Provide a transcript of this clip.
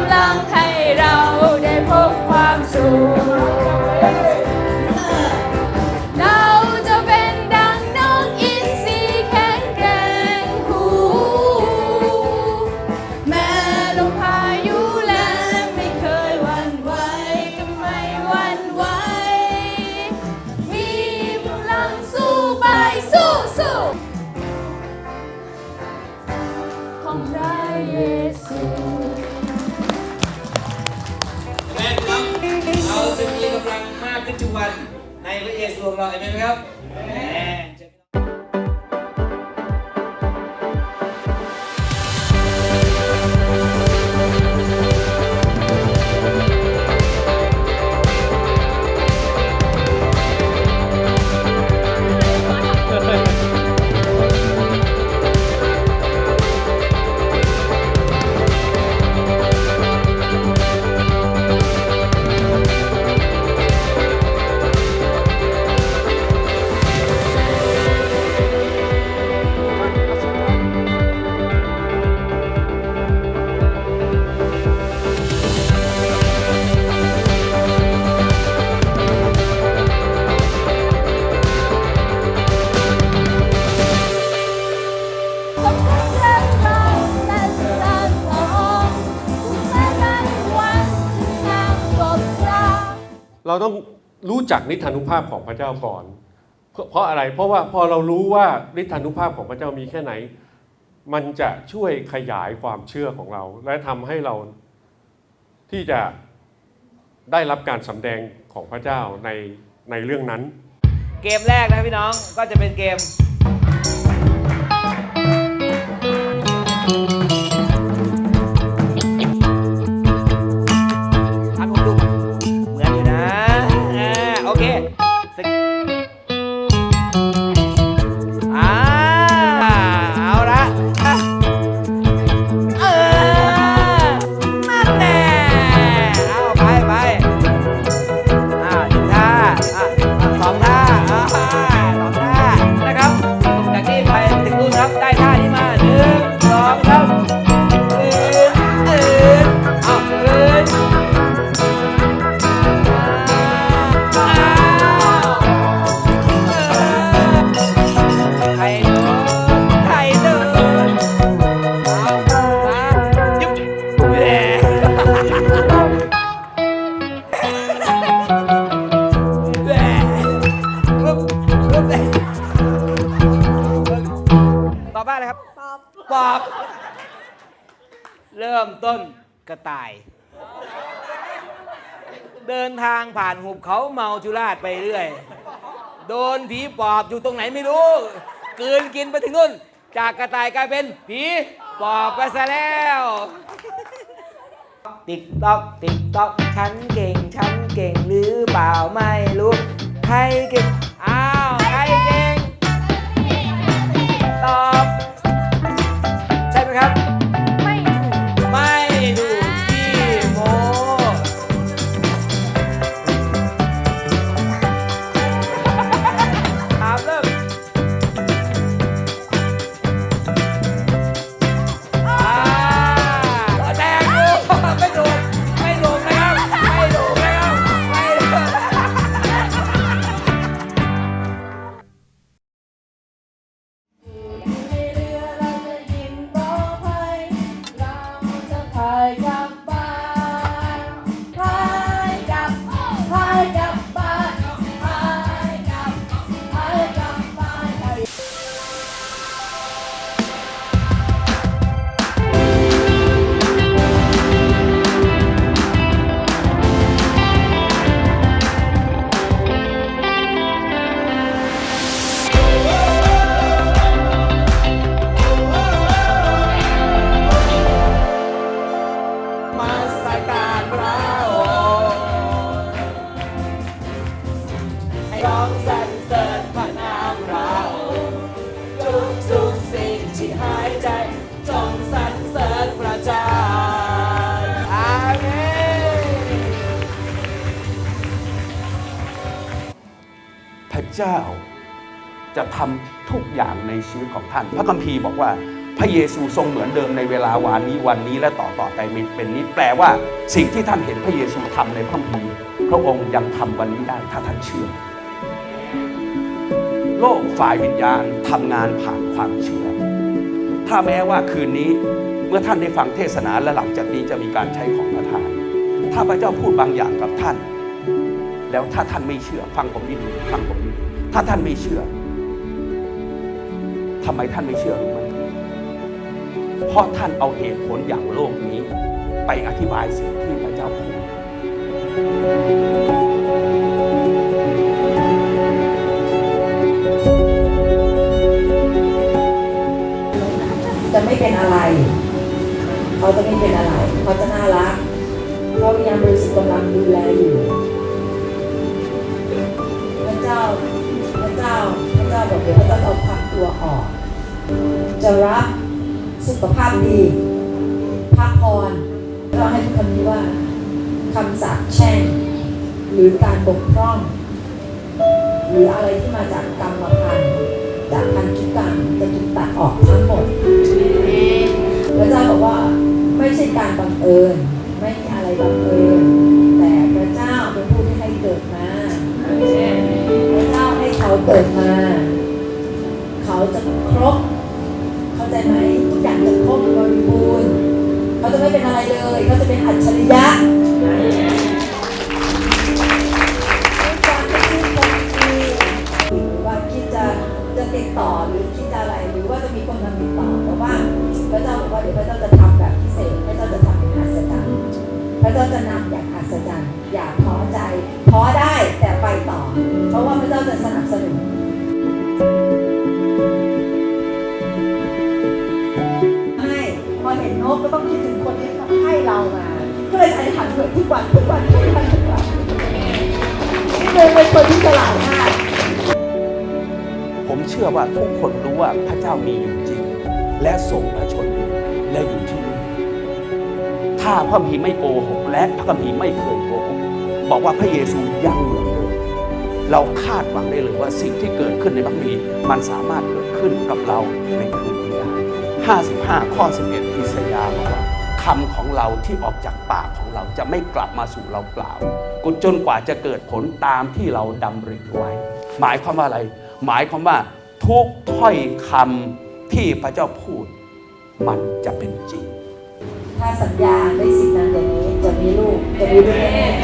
ำลังหา วันในพระเยซูของเราเอเนไหมครับ เราต้องรู้จักนิทานุภาพของพระเจ้าก่อน เพราะอะไรเพราะว่าพอเรารู้ว่านิทานุภาพของพระเจ้ามีแค่ไหน มันจะช่วยขยายความเชื่อของเรา และทำให้เราที่จะได้รับการสำแดงของพระเจ้าในในเรื่องนั้น เกมแรกนะพี่น้องก็จะเป็นเกม ครับได้ท่า เริ่มต้นกระต่าย เดินทางผ่านหุบเขาเมาจุราชไปเรื่อย โดนผีปอบอยู่ตรงไหนไม่รู้กลืนกินไปถึงนู่น จากกระต่ายกลายเป็นผีปอบไปซะแล้ว ติ๊กต๊อกติ๊กต๊อกฉันเก่งฉันเก่งหรือเปล่าไม่รู้ ใครเก่ง อ้าวใครเก่ง ตอบ ใช่ไหมครับ พระเจ้าจะทำทุกอย่างในชีวิตของท่าน พระคัมภีร์บอกว่าพระเยซูทรงเหมือนเดิมในเวลาวานนี้วันนี้และต่อต่อไปเป็นนิดแปลว่าสิ่งที่ท่านเห็นพระเยซูทำในพระคัมภีร์พระองค์ยังทำวันนี้ได้ถ้าท่านเชื่อ โลกฝ่ายวิญญาณทำงานผ่านความเชื่อ ถ้าแม้ว่าคืนนี้เมื่อท่านได้ฟังเทศนาและหลังจากนี้จะมีการใช้ของประทาน ถ้าพระเจ้าพูดบางอย่างกับท่าน แล้วถ้าท่านไม่เชื่อ ฟังผมดีๆฟังผมดีถ้าท่านไม่เชื่อ ทำไมท่านไม่เชื่อรู้ไหมเพราะท่านเอาเหตุผลอย่างโลกนี้ ไปอธิบายสิ่งที่พระเจ้าพูดจะไม่เป็นอะไร เขาจะไม่เป็นอะไร เขาจะน่ารัก เขายังรู้สึกกำลังดูแลอยู่ พระเจ้าพระเจ้าบอกเดี๋ยวพระเจ้าจะเอาความตัวออก จะรักสุขภาพดีพักผ่อนเราให้คำนี้ว่าคำสาปแช่งหรือการบกพร่อง หรืออะไรที่มาจากกรรมพันธ์จากพันธุกรรมจะถูกตัดออกทั้งหมดพระเจ้าบอกว่าไม่ใช่การบังเอิญ จะไม่เป็นอะไรเลยก็จะเป็นอัจฉริยะหรือว่าคิดจะจะติดต่อหรือคิดจะอะไรหรือว่าจะมีคนมาติดต่อแต่ว่าพระเจ้าบอกว่าเดี๋ยวพระเจ้าจะทำแบบพิเศษพระเจ้าจะทำเป็นอัศจรรย์พระเจ้าจะนำอย่างอัศจรรย์อย่าท้อใจท้อ เรามา ก็เลยใช้หันเกิดทุกวันทุกวันทุกวันทุกวันนี่เลยเป็นคนที่ฉลาดมากผมเชื่อว่าทุกคนรู้ว่าพระเจ้ามีอยู่จริง และทรงพระชนอยู่และอยู่ที่นี่ถ้าพระคัมภีร์ไม่โกหกและพระคัมภีไม่เคยโกหกบอกว่าพระเยซูยังเหมือนเดิมเราคาดหวังได้เลยว่าสิ่งที่เกิดขึ้นในพระคัมภีร์มันสามารถเกิดขึ้นกับเราในคืนนี้ได้55 ข้อ 11อิสยาห์บอกว่า เราที่ออกจากปากของเราจะไม่กลับมาสู่เราเปล่าก็จนกว่าจะเกิดผลตามที่เราดำริไว้ หมายความว่าอะไร หมายความว่า ทุกถ้อยคำที่พระเจ้าพูด มันจะเป็นจริง ถ้าสัญญาได้สิ่งนั้นอย่างนี้จะมีลูกจะมีลูกแน่